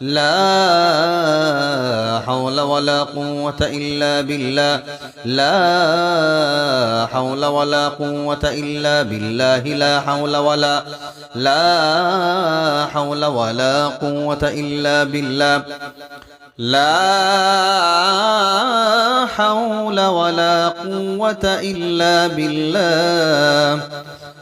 لا حول ولا قوة إلا بالله. لا حول ولا قوة إلا بالله. لا حول ولا لا حول ولا قوة إلا بالله. لا حول ولا قوة إلا بالله.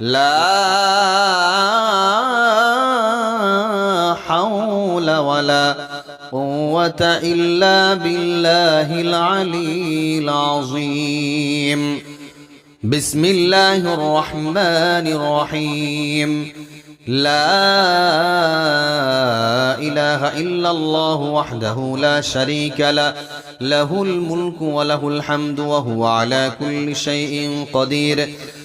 لا حول ولا قوة إلا بالله العلي العظيم. بسم الله الرحمن الرحيم. لا إله إلا الله وحده لا شريك له. له الملك وله الحمد وهو على كل شيء قدير.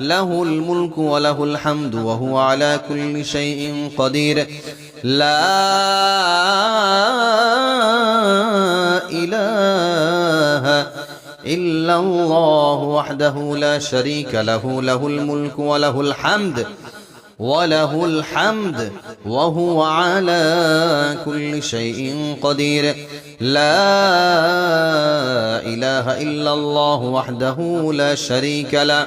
له الملك وله الحمد وهو على كل شيء قدير. لا إله إلا الله وحده لا شريك له. له الملك وله الحمد وله الحمد وهو على كل شيء قدير. لا إله إلا الله وحده لا شريك له.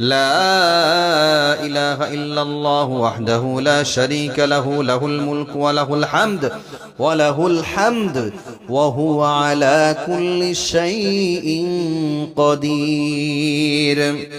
لا إله إلا الله وحده لا شريك له له الملك وله الحمد وله الحمد وهو على كل شيء قدير.